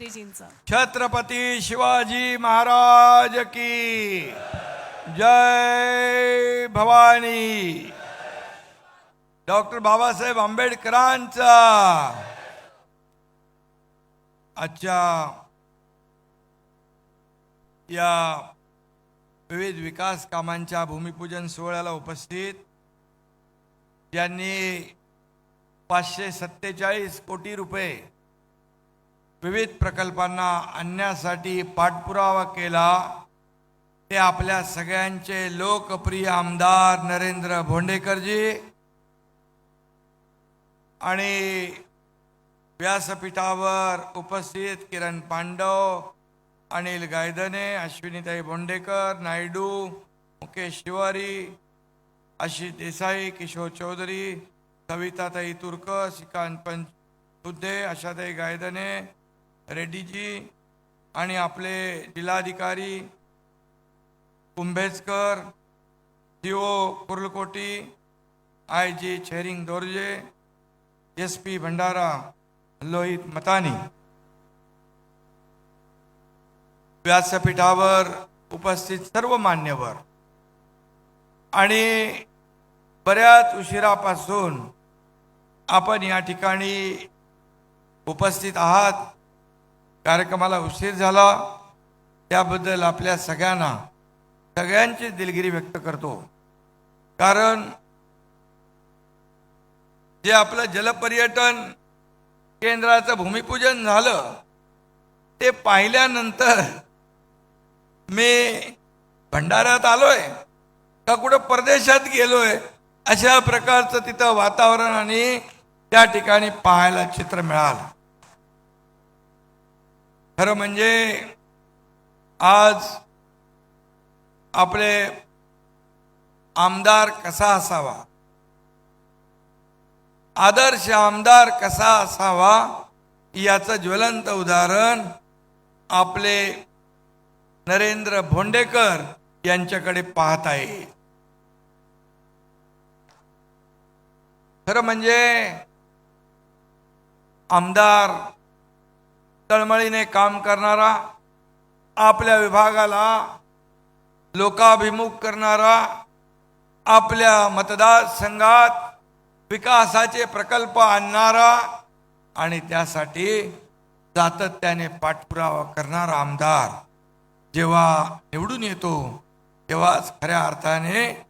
छत्रपती शिवाजी महाराज की जय भवानी. डॉक्टर बाबासाहेब आंबेडकरांचा. आजच्या या विविध विकास कामांच्या भूमिपूजन सोहळ्याला उपस्थित ज्यांनी पाचशे सत्तेचाळीस कोटी रुपये विविध प्रकल्पांना आणण्यासाठी पाठपुरावा केला. ते आपल्या सगळ्यांचे लोकप्रिय आमदार नरेंद्र भोंडेकरजी आणि व्यासपीठावर उपस्थित किरण पांडव अनिल गायदने अश्विनीताई भोंडेकर नायडू मुकेश तिवारी आशिष देसाई किशोर चौधरी सविताताई तुर्क श्रीकांत पंच बुद्धे आशाताई गायदने रेड्डीजी आणि आपले जिल्हाधिकारी Kumbhejkar CO Kurlkoti I G Chhering Dorje S P Bhandara Lohit Matani. व्यासपीठावर उपस्थित सर्व मान्यवर. आणि बऱ्याच उशिरापासून आपण या ठिकाणी उपस्थित आहात. कार्यक्रमाला उशीर झाला. त्याबद्दल आपल्या सगळ्यांना सगळ्यांची दिलगिरी व्यक्त करतो. कारण जे आपलं जलपर्यटन केंद्राचं भूमिपूजन झालं ते पाहिल्यानंतर मी भंडाऱ्यात आलोय का कुठं परदेशात गेलोय अशा प्रकारचं तिथं वातावरण आणि त्या ठिकाणी पाहायला चित्र मिळालं. खरं म्हणजे आज आपले आमदार कसा असावा? आदर्श आमदार कसा असावा याचं ज्वलंत उदाहरण आपले नरेंद्र भोंडेकर यांच्याकडे पाहत आहे. खरं म्हणजे आमदार तळमळीने काम करणारा आपल्या विभागाला लोकाभिमुख करणारा आपल्या मतदारसंघात विकासाचे प्रकल्प आणणारा आणि त्यासाठी सातत्याने पाठपुरावा करणारा आमदार जेव्हा निवडून येतो तेव्हाच खऱ्या अर्थाने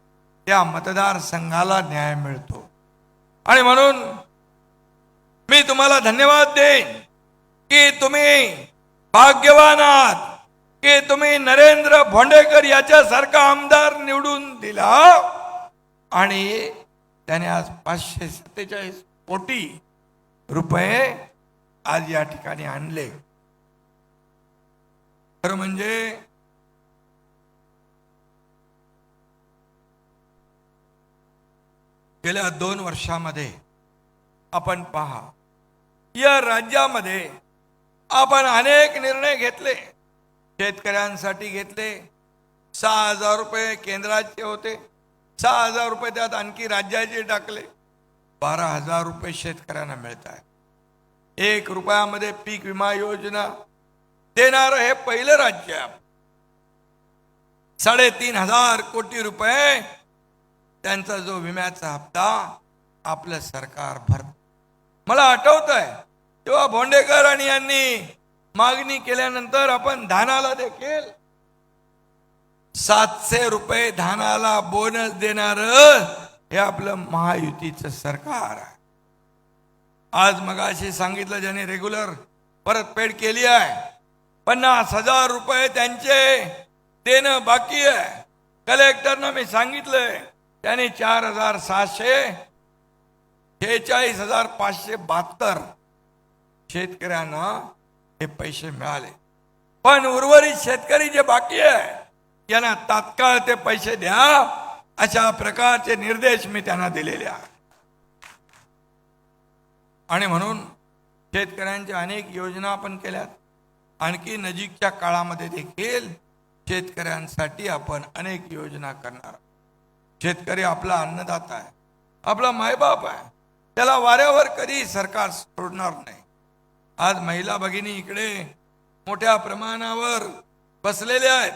त्या मतदारसंघाला न्याय मिळतो. आणि म्हणून मी तुम्हाला धन्यवाद देईन. की तुम्ही भाग्यवान आहात की तुम्ही नरेंद्र भोंडेकर याच्यासारखा आमदार निवडून दिला? आणि त्याने आज पाचशे सत्तेचाळीस कोटी रुपये आज या ठिकाणी आणले. खरं म्हणजे गेल्या दोन वर्षामध्ये आपण पहा या राज्यामध्ये आपण अनेक निर्णय घेतले शेतकऱ्यांसाठी घेतले. सहा हजार रुपये केंद्राचे होते. सहा हजार रुपये त्यात आणखी राज्याचे टाकले. बारा हजार रुपये शेतकऱ्यांना मिळत आहे एक रुपयामध्ये पीक विमा योजना देणारं हे पहिलं राज्य आहे साडेतीन हजार कोटी रुपये त्यांचा जो विम्याचा हप्ता आपलं सरकार भरत. मला आठवत आहे तेव्हा भोंडेकर आणि यांनी मागणी केल्यानंतर आपण धानाला देखील सातशे रुपये धानाला बोनस देणार हे आपलं महायुतीचं सरकार आहे. आज मगाशी सांगितलं ज्याने रेग्युलर परतफेड केली आहे. पन्नास हजार रुपये त्यांचे देणं बाकी आहे. कलेक्टरनं मी सांगितलंय त्याने चार हजार सहाशे शेहेचाळीस हजार पाचशे बहात्तर शेतकऱ्यांना हे पैसे मिळाले. पण उर्वरित शेतकरी जे बाकी आहे यांना तात्काळ ते पैसे द्या अशा प्रकारचे निर्देश मी त्यांना दिलेले आहेत. आणि म्हणून शेतकऱ्यांच्या अनेक योजना आपण केल्यात. आणखी नजीकच्या काळामध्ये देखील शेतकऱ्यांसाठी आपण अनेक योजना करणार शेतकरी आपला अन्नदाता आहे आपला मायबाप आहे. त्याला वाऱ्यावर कधी सरकार सोडणार नाही. आज महिला भगिनी इकडे मोठ्या प्रमाणावर बसलेल्या आहेत.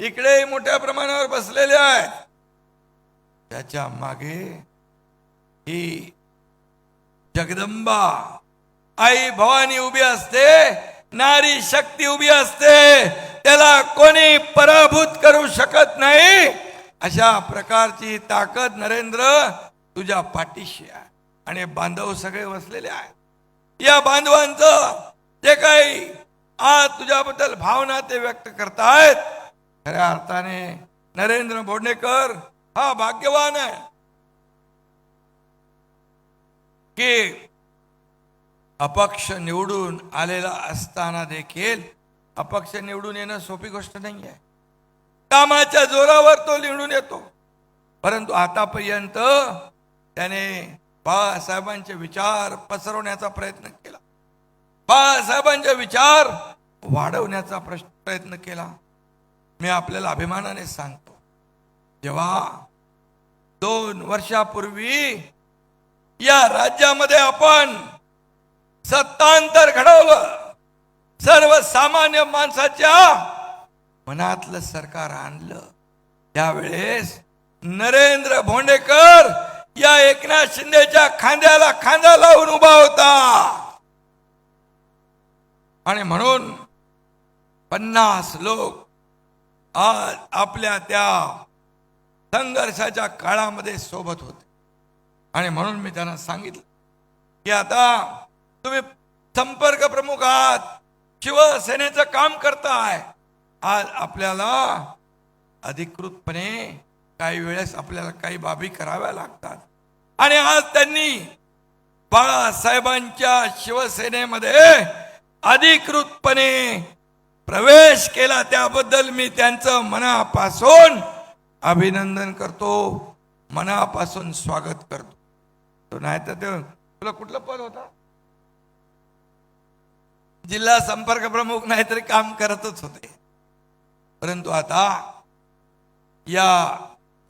इकडे मोठ्या प्रमाणावर बसलेल्या आहेत. त्याच्यामागे ही जगदंबा. आई भवानी उभी असते नारी शक्ती उभी असते. त्याला कोणी पराभूत करू शकत नाही. अशा प्रकारची ताकद नरेंद्र तुझ्या पाठीशी आहे. आणि बांधव सगळे बसलेले आहेत. या बांधवांचं जे काही आज तुझ्याबद्दल भावना ते व्यक्त करतायत खऱ्या अर्थाने नरेंद्र बोडणेकर हा भाग्यवान आहे की अपक्ष निवडून आलेला असताना देखील अपक्ष निवडून येणं सोपी गोष्ट नाही आहे कामाच्या जोरावर तो निवडून येतो. परंतु आतापर्यंत त्याने बाळासाहेबांचे विचार पसरवण्याचा प्रयत्न केला. बाळासाहेबांचे विचार वाढवण्याचा प्रश्न प्रयत्न केला. मी आपल्याला अभिमानाने सांगतो जेव्हा दोन वर्षापूर्वी या राज्यामध्ये आपण सत्तांतर घडवलं सर्वसामान्य माणसाच्या मनातलं सरकार आणलं त्यावेळेस नरेंद्र भोंडेकर या एकनाथ शिंदेच्या खांद्याला खांदा लावून उभा होता. आणि म्हणून पन्नास लोक आज आपल्या त्या संघर्षाच्या काळामध्ये सोबत होते. आणि म्हणून मी त्यांना सांगितलं की आता तुम्ही संपर्क प्रमुख आहात शिवसेनेचं काम करताय. आज आपल्याला अधिकृतपणे काही वेळेस आपल्याला काही बाबी कराव्या लागतात. आणि आज त्यांनी बाळासाहेबांच्या शिवसेनेमध्ये अधिकृतपणे प्रवेश केला. त्याबद्दल मी त्यांचं मनापासून अभिनंदन करतो. मनापासून स्वागत करतो. तो नाही तर ते तुला कुठलं पद होता? जिल्हा संपर्क प्रमुख नाहीतरी काम करतच होते. परंतु आता या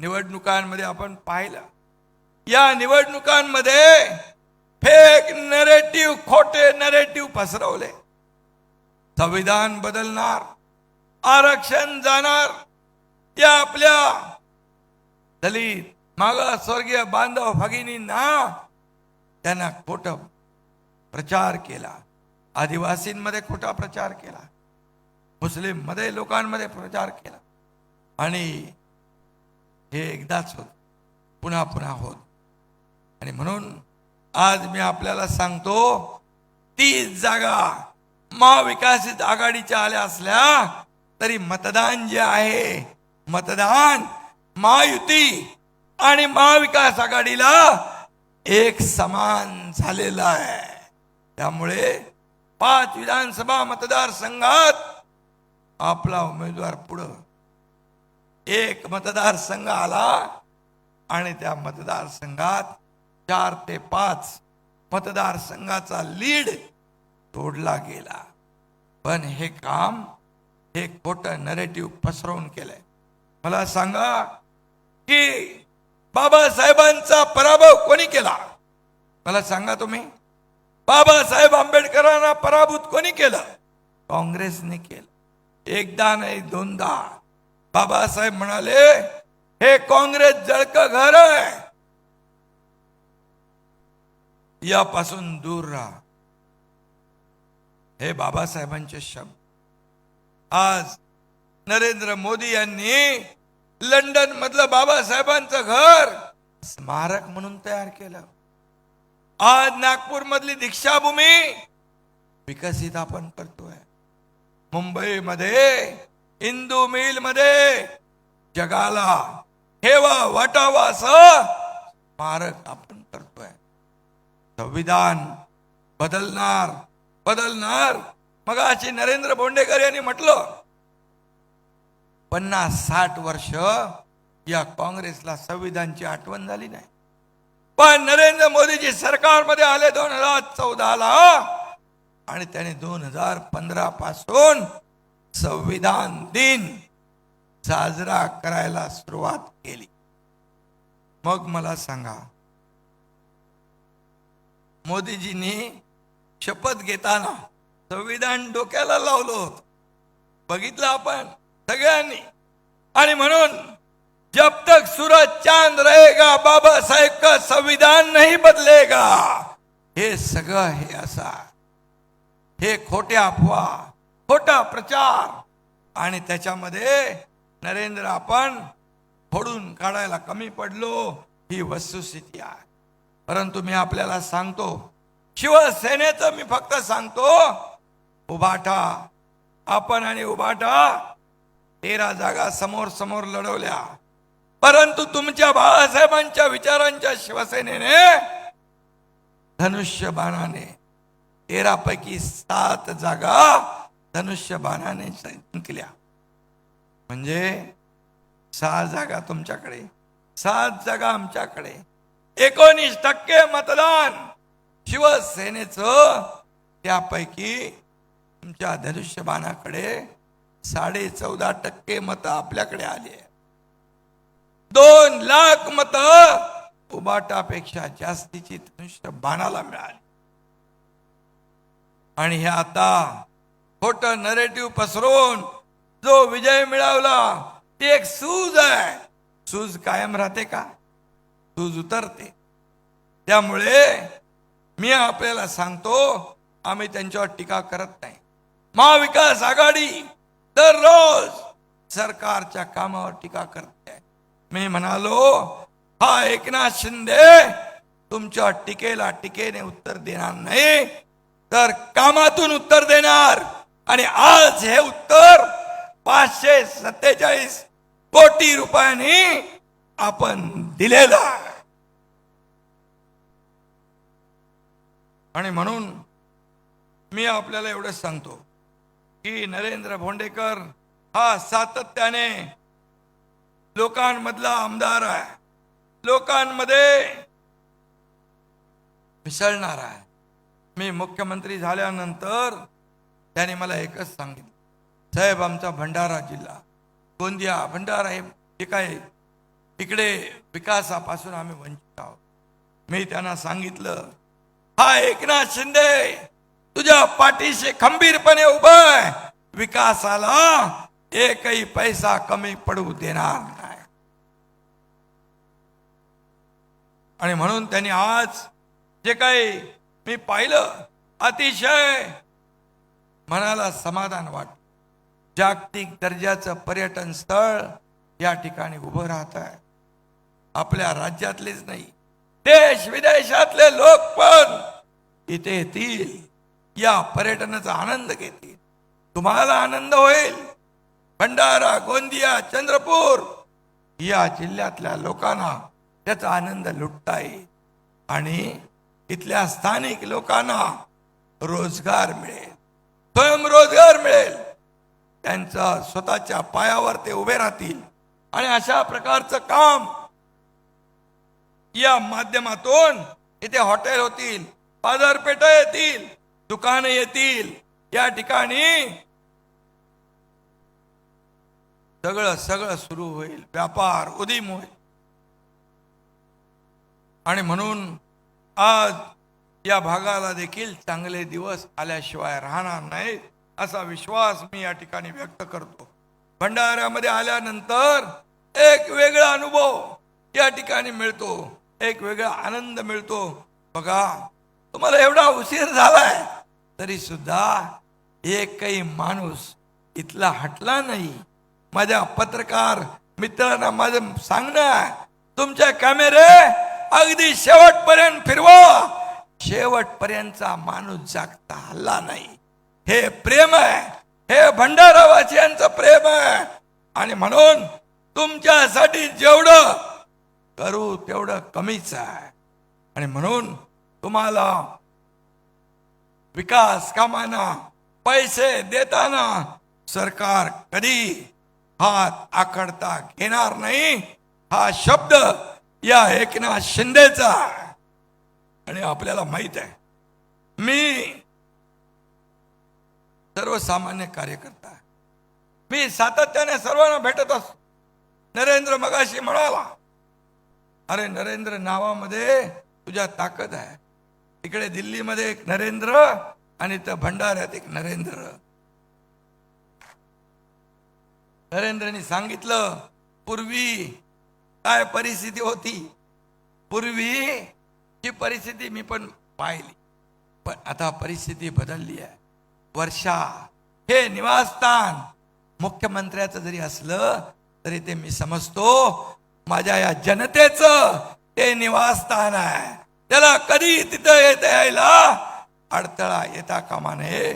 निवडणुकांमध्ये आपण पाहिलं. या निवडणुकांमध्ये फेक नरेटिव्ह खोटे नरेटिव्ह पसरवले. संविधान बदलणार आरक्षण जाणार त्या आपल्या दलित मागासवर्गीय बांधव भगिनींना त्यांना खोट प्रचार केला. आदिवासींमध्ये खोटा प्रचार केला. मुस्लिममध्ये लोकांमध्ये प्रचार केला. आणि हे एकदाच होत. पुन्हा पुन्हा होत. आणि म्हणून आज मी आपल्याला सांगतो तीच जागा महाविकासित आघाडीच्या आल्या असल्या तरी मतदान जे आहे मतदान महायुती आणि महाविकास आघाडीला एक समान झालेला आहे. त्यामुळे पाच विधानसभा मतदारसंघात आपला उमेदवार पुढं एक मतदारसंघ आला आणि त्या मतदारसंघात चार ते पाच मतदारसंघाचा लीड तोडला गेला. पण हे काम हे खोटं नरेटिव्ह पसरवून केलंय. मला सांगा की बाबासाहेबांचा पराभव कोणी केला? मला सांगा तुम्ही. बाबासाहेब आंबेडकरांना पराभूत कोणी केलं? काँग्रेसने केलं. एकदा नाही दोनदा. बाबासाहेब म्हणाले हे काँग्रेस जळक घर आहे. यापासून दूर राहा. हे बाबासाहेबांचे शब्द. आज नरेंद्र मोदी यांनी लंडन मधलं बाबासाहेबांचं घर स्मारक म्हणून तयार केलं. आज नागपूर मधली दीक्षाभूमी विकसित आपण करतोय. मुंबईमध्ये हिंदू मिलमध्ये जगाला ठेवा वाटावा असं स्मारक आपण करतोय. संविधान बदलणार बदलणार. मग अशी नरेंद्र बोंडेकर यांनी म्हटलं पन्नास साठ वर्ष या काँग्रेसला संविधानची आठवण झाली नाही. पण नरेंद्र मोदीजी सरकारमध्ये आले दोन हजार चौदाला आणि त्याने दोन हजार पंधरा पासून संविधान दिन साजरा करायला सुरुवात केली. मग मला सांगा मोदीजींनी शपथ घेताना संविधान डोक्याला लावलं होत. बघितलं आपण सगळ्यांनी. आणि म्हणून जब तक सूरज चांद रहेगा बाबासाहेब का संविधान नाही बदलेगा. हे सगळं हे असा हे खोट्या अफवा खोटा प्रचार. आणि त्याच्यामध्ये नरेंद्र आपण फोडून काढायला कमी पडलो ही वस्तुस्थिती आहे. परंतु मी आपल्याला सांगतो शिवसेनेचं मी फक्त सांगतो उभाटा आपण आणि उभाटा तेरा जागा समोर समोर लढवल्या. परंतु तुमच्या बाळासाहेबांच्या विचारांच्या शिवसेनेने धनुष्य बाणाने तेरा पैकी सात जागा धनुष्य बाणाने जिंकल्या म्हणजे सहा जागा तुमच्याकडे सात जागा आमच्याकडे. एकोणीस टक्के मतदान शिवसेनेचं. त्यापैकी तुमच्या धनुष्यबाणाकडे साडे चौदा टक्के मत आपल्याकडे आले दोन लाख मत उबाटापेक्षा जास्तीची धनुष्य बाणाला मिळाली. आणि हे आता खोट नरेटिव्ह पसरवून जो विजय मिळवला ती एक सूज आहे. सूज कायम राहते का? सूज उतरते. त्यामुळे मी आपल्याला सांगतो आम्ही त्यांच्यावर टीका करत नाही. महाविकास आघाडी दररोज सरकारच्या कामावर टीका करते मी म्हणालो हा एकनाथ शिंदे तुमच्या टीकेला टीकेने उत्तर देणार नाही तर कामातून उत्तर देणार. आणि आज हे उत्तर पाचशे सत्तेचाळीस कोटी रुपयांनी आपण दिलेलं आहे. आणि म्हणून मी आपल्याला एवढंच सांगतो की नरेंद्र भोंडेकर हा सातत्याने लोकांमधला आमदार आहे. लोकांमध्ये मिसळणार आहे. मी मुख्यमंत्री झाल्यानंतर त्याने मला एकच सांगितलं साहेब आमचा भंडारा जिल्हा गोंदिया भंडारा हे जे काय इकडे विकासापासून आम्ही वंचित आहोत. मी त्यांना सांगितलं हा एकनाथ शिंदे तुझ्या पाठीशी खंबीरपणे उभा आहे. विकासाला एकही पैसा कमी पडू देणार नाही. आणि म्हणून त्यांनी आज जे काही मी पाहिलं अतिशय मनाला समाधान वाट जागतिक दर्जाचं पर्यटन स्थळ या ठिकाणी उभं राहत आहे. आपल्या राज्यातलेच नाही देश विदेशातले लोक पण इथे येतील या पर्यटनाचा आनंद घेतील. तुम्हाला आनंद होईल. भंडारा गोंदिया चंद्रपूर या जिल्ह्यातल्या लोकांना त्याचा आनंद लुटता येईल आणि इथल्या स्थानिक लोकांना रोजगार मिळेल. स्वयंरोजगार मिळेल. त्यांचा स्वतःच्या पायावर ते उभे राहतील. आणि अशा प्रकारचं काम या माध्यमातून इथे हॉटेल होतील बाजारपेठा येतील दुकाने येतील. या ठिकाणी सगळं सगळं सुरू होईल. व्यापार उदीम होईल. आणि म्हणून आज या भागाला देखील चांगले दिवस आल्याशिवाय राहणार नाहीत असा विश्वास मी या ठिकाणी व्यक्त करतो. भंडाऱ्यामध्ये आल्यानंतर एक वेगळा अनुभव या ठिकाणी मिळतो एक वेगळा आनंद मिळतो. बघा तुम्हाला एवढा उशीर झालाय तरी सुद्धा एकही माणूस इथला हटला नाही. माझ्या पत्रकार मित्रांना माझं सांगणं तुमच्या कॅमेरे अगदी शेवटपर्यंत फिरवा. शेवटपर्यंतचा माणूस जागता हल्ला नाही. हे प्रेम आहे. हे भंडारावासियांचं प्रेम आहे. आणि म्हणून तुमच्यासाठी जेवढं करू तेवढं कमीच आहे. आणि म्हणून तुम्हाला विकास कामांना पैसे देताना सरकार कधी हात आखडता घेणार नाही हा शब्द या एकनाथ शिंदेचा आहे. आणि आपल्याला माहीत आहे मी सर्वसामान्य कार्यकर्ता मी सातत्याने सर्वांना भेटत असतो. नरेंद्र मगाशी म्हणाला अरे नरेंद्र नावामध्ये तुझ्या ताकद आहे. इकडे दिल्लीमध्ये एक नरेंद्र आणि त्या भंडाऱ्यात एक नरेंद्र. नरेंद्रनी सांगितलं पूर्वी काय परिस्थिती होती? पूर्वी ही परिस्थिती मी पण पाहिली. पण आता परिस्थिती बदलली आहे. वर्षा हे निवासस्थान मुख्यमंत्र्याचं जरी असलं तरी ते मी समजतो. माझ्या या जनतेचं ते निवासस्थान आहे. त्याला कधी तिथं येत यायला अडथळा येता कामा नये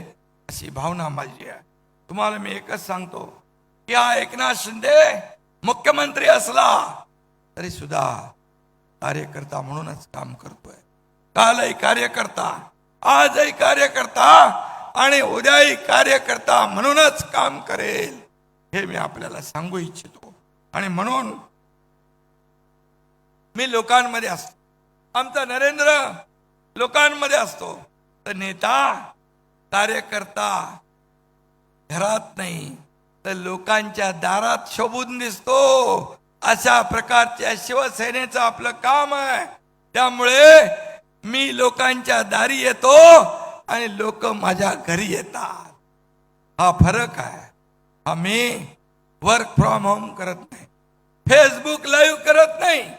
अशी भावना माझी आहे. तुम्हाला मी एकच सांगतो की हा एकनाथ शिंदे मुख्यमंत्री असला तरी सुद्धा कार्यकर्ता म्हणूनच काम करतोय. कालही कार्यकर्ता आजही कार्यकर्ता आणि उद्याही कार्यकर्ता म्हणूनच काम करेल हे मी आपल्याला सांगू इच्छितो. आणि म्हणून मी लोकांमध्ये असतो. आमचा नरेंद्र लोकांमध्ये असतो. तर नेता कार्यकर्ता घरात नाही तर लोकांच्या दारात शोभून दिसतो. अशा प्रकारच्या शिवसेनेचं आपलं काम आहे. त्यामुळे मी लोकांच्या दारी येतो आणि लोक माझ्या घरी येतात. हा फरक आहे. हा मी वर्क फ्रॉम होम करत नाही. फेसबुक लाईव्ह करत नाही.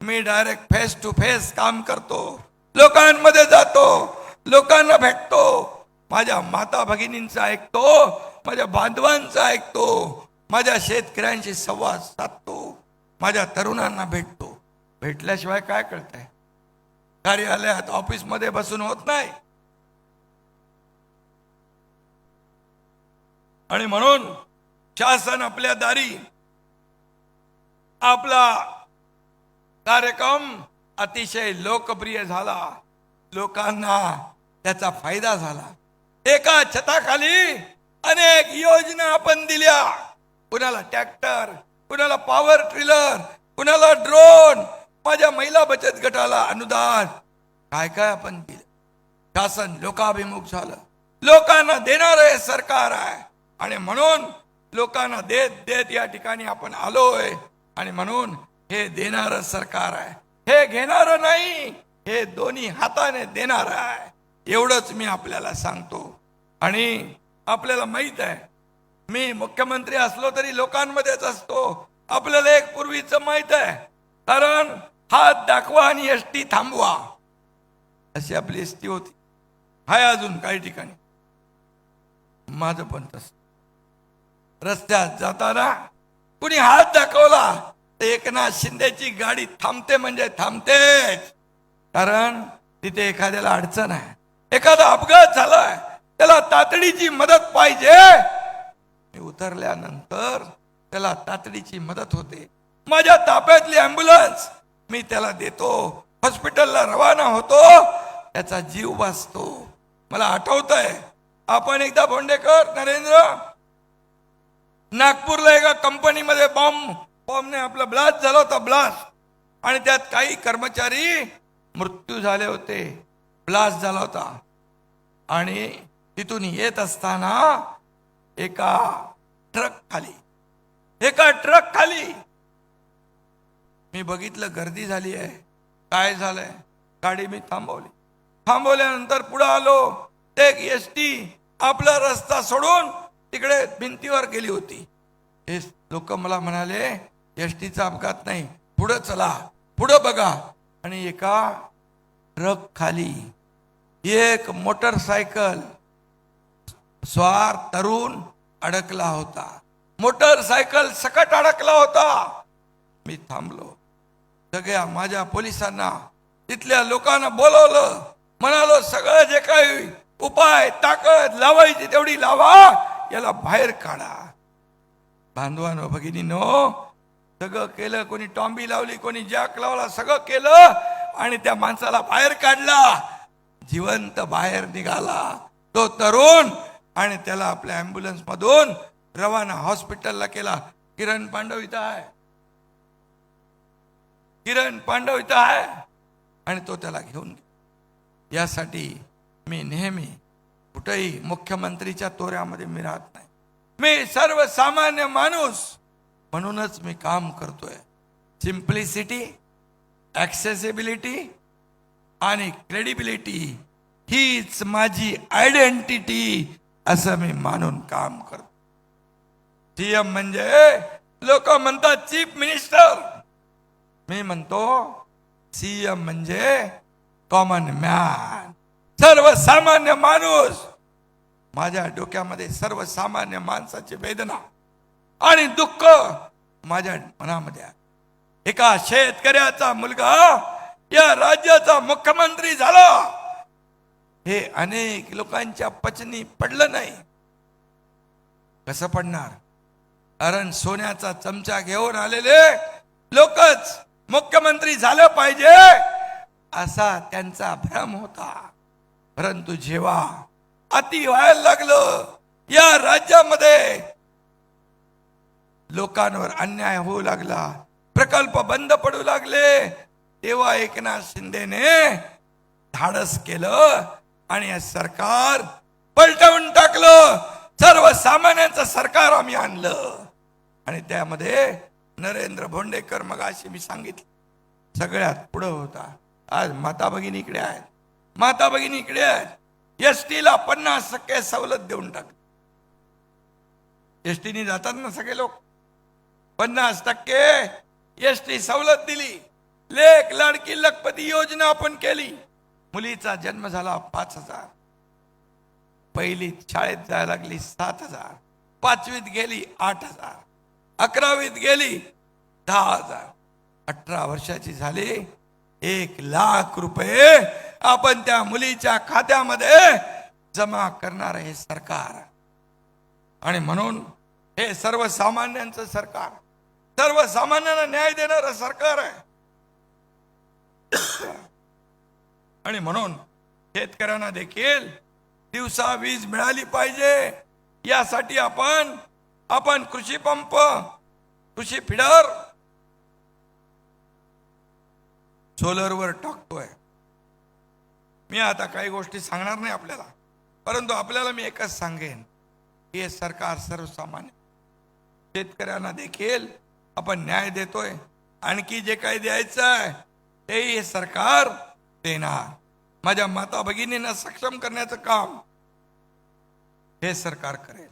मी डायरेक्ट फेस टू फेस काम करतो. लोकांमध्ये जातो. लोकांना भेटतो. माझ्या माता भगिनींचं ऐकतो. माझ्या बांधवांचं ऐकतो. माझ्या शेतकऱ्यांशी संवाद साधतो. माझ्या तरुणांना भेटतो. भेटल्याशिवाय काय कळतंय? कार्यालयात ऑफिसमध्ये बसून होत नाही. आणि म्हणून शासन आपल्या दारी आपला कार्यक्रम अतिशय लोकप्रिय झाला. लोकांना त्याचा फायदा झाला. एका छताखाली अनेक योजना आपण दिल्या. कुणाला ट्रॅक्टर कुणाला पॉवर ट्रिलर कुणाला ड्रोन माझ्या महिला बचत गटाला अनुदान. काय काय आपण दिलं शासन लोकाभिमुख झालं. लोकांना देणार हे सरकार आहे. आणि म्हणून लोकांना देत देत या ठिकाणी आपण आलोय. आणि म्हणून हे देणार सरकार आहे. हे घेणार नाही हे दोन्ही हाताने देणार आहे. एवढंच मी आपल्याला सांगतो. आणि आपल्याला माहीत आहे मी मुख्यमंत्री असलो तरी लोकांमध्येच असतो. आपल्याला एक पूर्वीच माहीत आहे. कारण हात दाखवा आणि एस टी थांबवा. अशी आपली एसटी होती. हाय अजून काही ठिकाणी. माझं पण तस. रस्त्यात जाताना कुणी हात दाखवला तर एकनाथ शिंदेची गाडी थांबते म्हणजे थांबतेच. कारण तिथे एखाद्याला अडचण आहे. एखादा अपघात झालाय त्याला तातडीची मदत पाहिजे. ते उतरल्यानंतर त्याला तातडीची मदत होते. माझ्या ताब्यातली अँब्युलन्स मी त्याला देतो. हॉस्पिटलला रवाना होतो. त्याचा जीव वाचतो. मला आठवत आहे आपण एकदा भोंडेकर नरेंद्र नागपूरला एका कंपनीमध्ये बॉम्ब बॉम्बने आपला ब्लास्ट झाला होता ब्लास्ट आणि त्यात काही कर्मचारी मृत्यू झाले होते. ब्लास्ट झाला होता. आणि तिथून येत असताना एका ट्रक खाली. एका ट्रक खाली. मी बघितलं गर्दी झाली आहे. काय झालंय? गाडी मी थांबवली. थांबवल्यानंतर पुढे आलो. ते एस टी आपला रस्ता सोडून तिकडे भिंतीवर गेली होती. हे लोक मला म्हणाले एस टीचा अपघात नाही. पुढं चला. पुढं बघा. आणि एका ट्रक खाली एक मोटरसायकल स्वार तरुण अडकला होता. मोटरसायकल सकट अडकला होता. मी थांबलो. सगळ्या माझ्या पोलिसांना तिथल्या लोकांना बोलवलं. म्हणालो सगळं जे काही उपाय ताकद लावायची तेवढी लावा. याला बाहेर काढा. बांधवानो भगिनीनो सगळं केलं. कोणी टॉम्बी लावली कोणी जॅक लावला सगळं केलं. आणि त्या माणसाला बाहेर काढला. जिवंत बाहेर निघाला. तो तरुण आणि त्याला आपल्या ॲम्ब्युलन्समधून मधून रवाना हॉस्पिटलला केला. किरण पांडव इथं आहे. किरण पांडव इथं आहे. आणि तो त्याला घेऊन यासाठी मी नेहमी कुठेही मुख्यमंत्रीच्या तोऱ्यामध्ये मी राहत नाही. मी सर्वसामान्य माणूस म्हणूनच मी काम करतोय. सिम्प्लिसिटी ॲक्सेसिबिलिटी आणि क्रेडिबिलिटी हीच माझी आयडेंटिटी असं मी मानून काम करतो. सीएम म्हणजे लोक म्हणतात चीफ मिनिस्टर. मी म्हणतो सीएम म्हणजे कॉमन मॅन सर्वसामान्य माणूस. माझ्या डोक्यामध्ये सर्वसामान्य माणसाची वेदना आणि दुःख माझ्या मनामध्ये एका शेतकऱ्याचा मुलगा या राज्याचा मुख्यमंत्री झाला. हे अनेक लोकांच्या पचनी पडलं नाही. कसं पडणार? कारण सोन्याचा चमचा घेऊन आलेले लोकच मुख्यमंत्री झालं पाहिजे असा त्यांचा भ्रम होता. परंतु जेव्हा अति व्हायला लागलं या राज्यामध्ये लोकांवर अन्याय होऊ लागला प्रकल्प बंद पडू लागले तेव्हा एकनाथ शिंदेने धाडस केलं. आणि हे सरकार पलटवून टाकलं. सर्वसामान्यांचं सरकार आम्ही आणलं. आणि त्यामध्ये नरेंद्र भोंडेकर मग अशी मी सांगितलं. सगळ्यात पुढं होता. आज माता भगिनी इकडे आहेत. माता भगिनी इकडे आहेत. एस ला पन्नास टक्के सवलत देऊन टाक. एस टीने जातात ना सगळे लोक. पन्नास टक्के एस टी सवलत दिली. लेख लाडकी लखपती योजना आपण केली. मुलीचा जन्म झाला पाच हजार. पहिली शाळेत जायला लागली सात हजार. पाचवीत गेली आठ हजार. अकरावीत गेली दहा हजार. अठरा वर्षाची झाली. एक लाख रुपये आपण त्या मुलीच्या खात्यामध्ये जमा करणार हे सरकार. आणि म्हणून हे सर्वसामान्यांचं सरकार. सर्वसामान्यांना न्याय देणारं सरकार आहे. आणि म्हणून शेतकऱ्यांना देखील दिवसा वीज मिळाली पाहिजे. यासाठी आपण आपण कृषी पंप कृषी फिडर सोलरवर टाकतोय. मी आता काही गोष्टी सांगणार नाही आपल्याला परंतु आपल्याला मी एकच सांगेन की हे सरकार सर्वसामान्य शेतकऱ्यांना देखील आपण न्याय देतोय. आणखी जे काही द्यायचं आहे तेही हे सरकार देणार. माझ्या माता भगिनींना सक्षम करण्याचं काम हे सरकार करेल.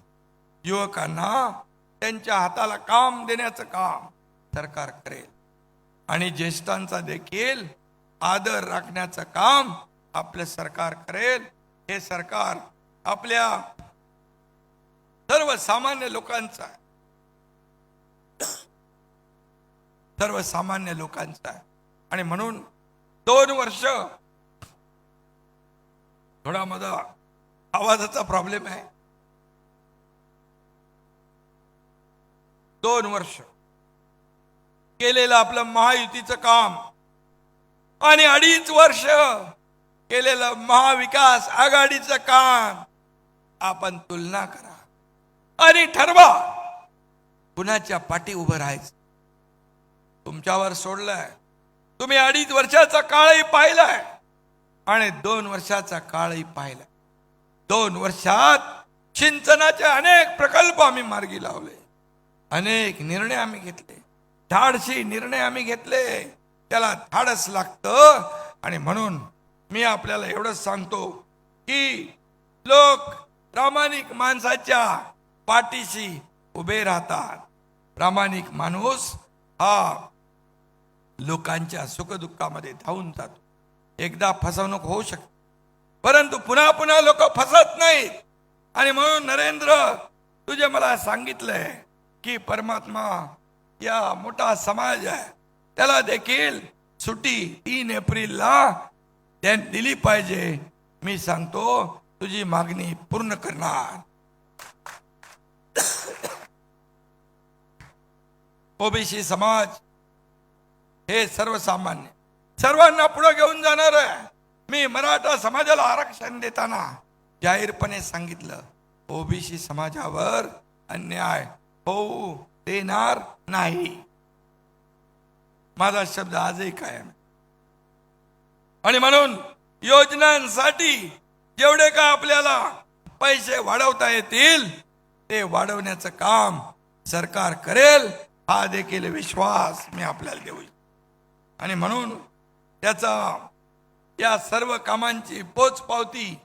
युवकांना त्यांच्या हाताला काम देण्याचं काम सरकार करेल. आणि ज्येष्ठांचा देखील आदर राखण्याचं काम आपलं सरकार करेल. हे सरकार आपल्या सर्वसामान्य लोकांचं आहे. सर्वसामान्य लोकांचं आहे. आणि म्हणून दोन वर्ष थोडा माझा आवाजाचा प्रॉब्लेम आहे. दोन वर्ष केलेलं आपलं महायुतीचं काम आणि अडीच वर्ष केलेलं महाविकास आघाडीचं काम आपण तुलना करा आणि ठरवा कुणाच्या पाठी उभं राहायचं. तुमच्यावर सोडलंय. तुम्ही अडीच वर्षाचा काळही पाहिलाय आणि दोन वर्षाचा काळही पाहिलाय. दोन वर्षात सिंचनाचे अनेक प्रकल्प आम्ही मार्गी लावले. अनेक निर्णय आम्ही घेतले. धाडशी निर्णय आम्ही घेतले. त्याला धाडस लागतं आणि म्हणून मी आपल्याला एवढंच सांगतो की लोक प्रामाणिक माणसाच्या पाठीशी उभे राहतात. प्रामाणिक माणूस हा लोकांच्या सुखदुःखामध्ये धावून जातो. एकदा फसवणूक होऊ शकते. परंतु पुन्हा पुन्हा लोक फसत नाहीत. आणि म्हणून नरेंद्र तुझे मला सांगितलंय की परमात्मा या मोठा समाज आहे. त्याला देखील सुट्टी तीन एप्रिलला त्याने दिली पाहिजे. मी सांगतो तुझी मागणी पूर्ण करणार. ओबीसी समाज हे सर्वसामान्य. सर्वांना पुढे घेऊन जाणार आहे. मी मराठा समाजाला आरक्षण देताना जाहीरपणे सांगितलं ओबीसी समाजावर अन्याय होऊ देणार नाही. माझा शब्द आजही कायम आहे. आणि म्हणून योजनांसाठी जेवढे का आपल्याला पैसे वाढवता येतील ते वाढवण्याचं काम सरकार करेल हा देखील विश्वास मी आपल्याला देऊ आणि म्हणून त्याचा या सर्व कामांची पोच पावती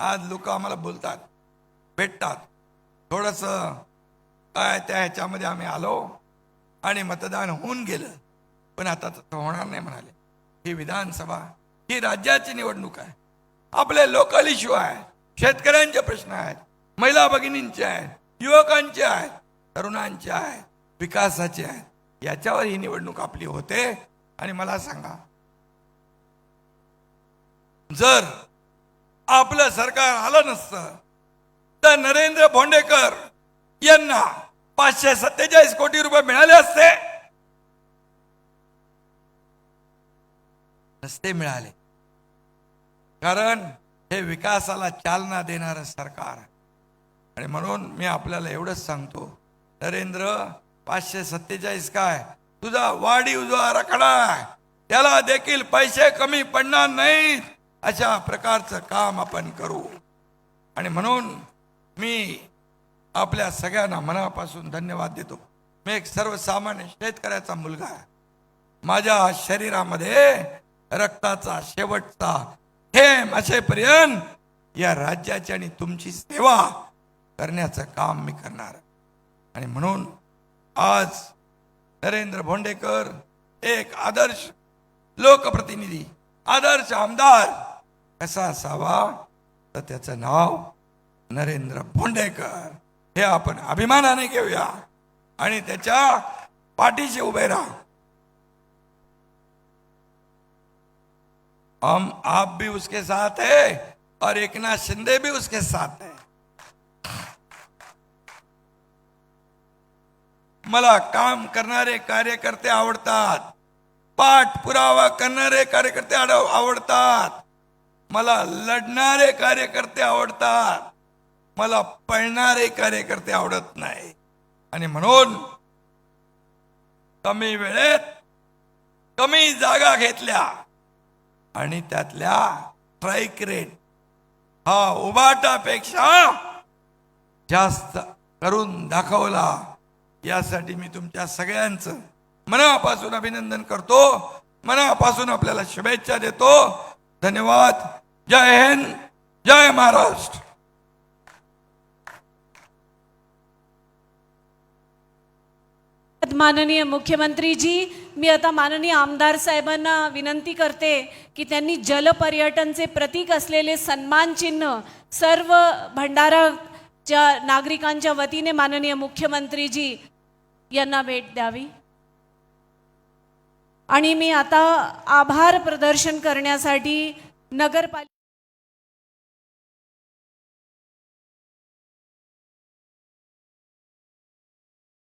आज लोक आम्हाला बोलतात भेटतात. थोडस काय त्या ह्याच्यामध्ये आम्ही आलो आणि मतदान होऊन गेलं. पण आता तसं होणार नाही म्हणाले. ही विधानसभा ही राज्याची निवडणूक आहे. आपले लोकल इश्यू आहे शेतकऱ्यांचे प्रश्न आहेत महिला भगिनींचे आहेत युवकांचे आहेत तरुणांचे आहेत विकासाचे आहेत. याच्यावर ही निवडणूक आपली होते. आणि मला सांगा जर आपलं सरकार आलं नसतं तर नरेंद्र भोंडेकर यांना पाचशे सत्तेचाळीस कोटी रुपये मिळाले असते? नसते मिळाले. कारण हे विकासाला चालना देणारं सरकार आणि म्हणून मी आपल्याला एवढंच सांगतो नरेंद्र पाचशे सत्तेचाळीस काय? तुझा वाढीव जो आराखडा त्याला देखील पैसे कमी पडणार नाहीत अशा प्रकारचं काम आपण करू. आणि म्हणून मी आपल्या सगळ्यांना मनापासून धन्यवाद देतो. मी एक सर्वसामान्य शेतकऱ्याचा मुलगा आहे. माझ्या शरीरामध्ये रक्ताचा शेवटचा थेंब असेपर्यंत या राज्याची आणि तुमची सेवा करण्याचं काम मी करणार आणि म्हणून आज नरेंद्र भोंडेकर एक आदर्श लोकप्रतिनिधी आदर्श आमदार. कसा असावा? तर त्याचं नाव नरेंद्र भोंडेकर. हे आपण अभिमानाने घेऊया. आणि त्याच्या पाठीशी उभे राहा. हम आप भी उसके साथ है और एक नाथ शिंदे भी उसके साथ है. मला काम करणारे कार्यकर्ते आवडतात. पाठपुरावा करणारे कार्यकर्ते आवडतात. मला लढणारे कार्यकर्ते आवडतात. मला पळणारे कार्यकर्ते आवडत नाही. आणि म्हणून कमी वेळेत कमी जागा घेतल्या. आणि त्यातल्या स्ट्राईक रेट हा उबाटापेक्षा जास्त करून दाखवला. यासाठी मी तुमच्या सगळ्यांचं मनापासून अभिनंदन करतो. मनापासून आपल्याला शुभेच्छा देतो. धन्यवाद. जय हिंद. जय महाराष्ट्र. माननीय मुख्यमंत्रीजी मी आता माननीय आमदार साहेबांना विनंती करते की त्यांनी जलपर्यटनचे प्रतीक असलेले सन्मान चिन्ह सर्व भंडाराच्या नागरिकांच्या वतीने माननीय मुख्यमंत्रीजी यांना भेट द्यावी. आणि मी आता आभार प्रदर्शन करण्यासाठी नगरपालिका